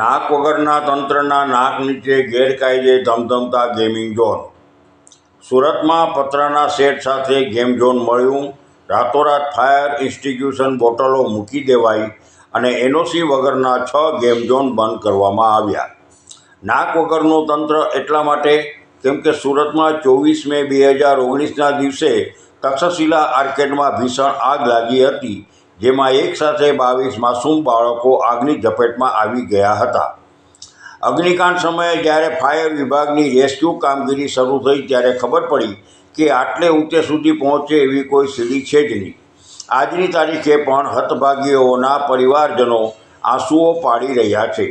નાક વગરના તંત્રના નાક નીચે ગેરકાયદે ધમધમતા ગેમિંગ ઝોન. સુરતમાં પતરાના સેટ સાથે ગેમ ઝોન મળ્યું. રાતોરાત ફાયર ઇન્સ્ટિટ્યુશન બોટલો મૂકી દેવાઈ અને એનઓસી વગરના છ ગેમ ઝોન બંધ કરવામાં આવ્યા. નાક વગરનું તંત્ર એટલા માટે, કેમ કે સુરતમાં ચોવીસ મે બે હજાર ઓગણીસના દિવસે તક્ષશિલા આર્કેડમાં ભીષણ આગ લાગી હતી. જેમાં એકસાથે બાવીસ માસૂમ બાળકો આગની ઝપેટમાં આવી ગયા હતા. અગ્નિકાંડ સમયે જ્યારે ફાયર વિભાગની રેસ્ક્યુ કામગીરી શરૂ થઈ ત્યારે ખબર પડી કે આટલે ઊંચે સુધી પહોંચે એવી કોઈ સીડી છે જ નહીં. આજની તારીખે પણ હતભાગીઓના પરિવારજનો આંસુઓ પાડી રહ્યા છે.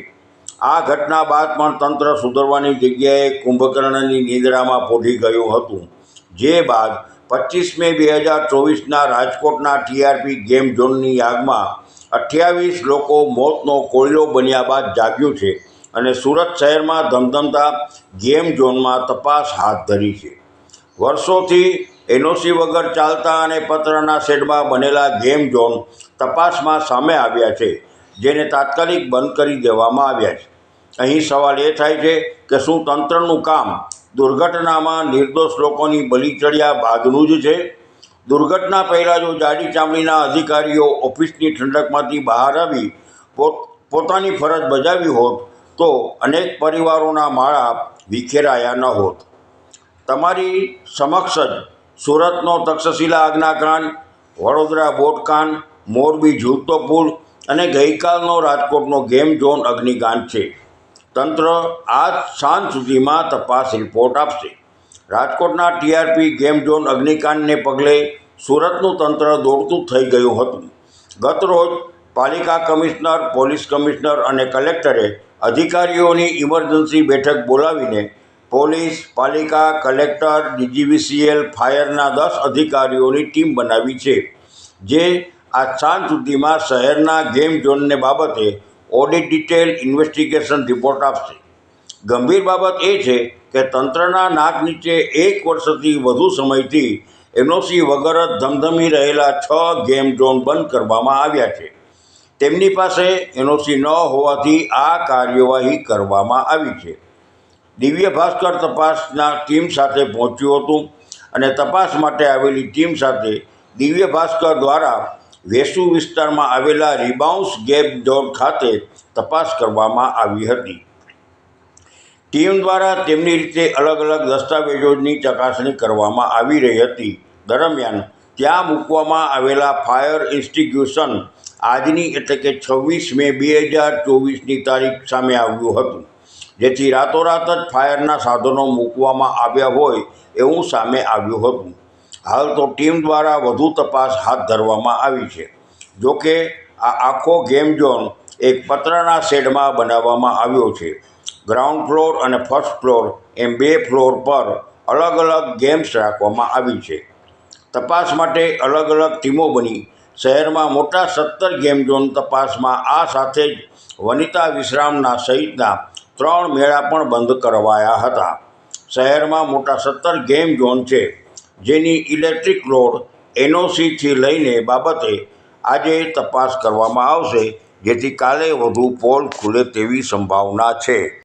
આ ઘટના બાદ પણ તંત્ર સુધરવાની જગ્યાએ કુંભકર્ણની નિંદ્રામાં પોઢી ગયું હતું. જે બાદ પચીસ મે બે હજાર ચોવીસના રાજકોટના ટીઆરપી ગેમ ઝોનની આગમાં અઠ્યાવીસ લોકો મોતનો કોયલો બન્યા બાદ જાગ્યું છે અને સુરત શહેરમાં ધમધમતા ગેમ ઝોનમાં તપાસ હાથ ધરી છે. વર્ષોથી એનઓસી વગર ચાલતા અને પતરાના શેડમાં બનેલા ગેમ ઝોન તપાસમાં સામે આવ્યા છે, જેને તાત્કાલિક બંધ કરી દેવામાં આવ્યા છે. અહીં સવાલ એ થાય છે કે શું તંત્રનું કામ દુર્ઘટનામાં નિર્દોષ લોકોની બલી ચડ્યા બાદનું જ છે. દુર્ઘટના પહેલાં જો જાડી ચામડીના અધિકારીઓ ઓફિસની ઠંડકમાંથી બહાર આવી પોત, પોતાની ફરજ બજાવી હોત, તો અનેક પરિવારોના માળા વિખેરાયા ન હોત. તમારી સમક્ષ જ સુરતનો તક્ષશિલા આજ્ઞાકાંડ વડોદરા બોટકાંડ મોરબી ઝૂલતો પુલ અને ગઈકાલનો રાજકોટનો ગેમ ઝોન અગ્નિકાંડ છે. તંત્ર આજ સાંજ સુધીમાં તપાસ રિપોર્ટ આપશે. રાજકોટના ટીઆરપી ગેમ ઝોન અગ્નિકાંડને પગલે સુરતનું તંત્ર દોડતું થઈ ગયું હતું. ગતરોજ પાલિકા કમિશનર, પોલીસ કમિશનર અને કલેક્ટરે અધિકારીઓની ઇમરજન્સી બેઠક બોલાવીને પોલીસ, પાલિકા, કલેક્ટર, ડીજીવીસીએલ, ફાયરના દસ અધિકારીઓની ટીમ બનાવી છે. જે આ સાંજ સુધીમાં શહેરના ગેમ ઝોનને બાબતે ઓડિટ ડિટેલ ઇન્વેસ્ટિગેશન રિપોર્ટ આપશે. ગંભીર બાબત એ છે કે તંત્રના નાક નીચે એક વર્ષથી વધુ સમયથી એનઓસી વગર જ ધમધમી રહેલા છ ગેમ ઝોન બંધ કરવામાં આવ્યા છે. તેમની પાસે એનઓસી ન હોવાથી આ કાર્યવાહી કરવામાં આવી છે. દિવ્ય ભાસ્કર તપાસના ટીમ સાથે પહોંચ્યું હતું અને તપાસ માટે આવેલી ટીમ સાથે દિવ્ય ભાસ્કર દ્વારા વેસુ વિસ્તારમાં આવેલા રિબાઉન્સ ગેપ ડોર ખાતે તપાસ કરવામાં આવી હતી. ટીમ દ્વારા તેમની રીતે અલગ અલગ દસ્તાવેજોની ચકાસણી કરવામાં આવી રહી હતી. દરમિયાન ત્યાં મૂકવામાં આવેલા ફાયર ઇન્સ્ટિટ્યુશન આજની એટલે કે છવ્વીસ મે બે હજાર ચોવીસની તારીખ સામે આવ્યું હતું, જેથી રાતોરાત જ ફાયરના સાધનો મૂકવામાં આવ્યા હોય એવું સામે આવ્યું હતું. હાલ તો ટીમ દ્વારા વધુ તપાસ હાથ ધરવામાં આવી છે. જોકે આ આખો ગેમ ઝોન એક પતરાના શેડમાં બનાવવામાં આવ્યો છે. ગ્રાઉન્ડ ફ્લોર અને ફર્સ્ટ ફ્લોર એમ બે ફ્લોર પર અલગ અલગ ગેમ્સ રાખવામાં આવી છે. તપાસ માટે અલગ અલગ ટીમો બની શહેરમાં મોટા સત્તર ગેમ ઝોન તપાસમાં આ સાથે જ વનિતા વિશ્રામના સહિતના ત્રણ મેળા પણ બંધ કરવાયા હતા. શહેરમાં મોટા સત્તર ગેમ ઝોન છે. જેની ઇલેક્ટ્રિક લોડ એનઓસીથી લઈને બાબતે આજે તપાસ કરવામાં આવશે, જેથી કાલે વધુ પોલ ખુલે તેવી સંભાવના છે.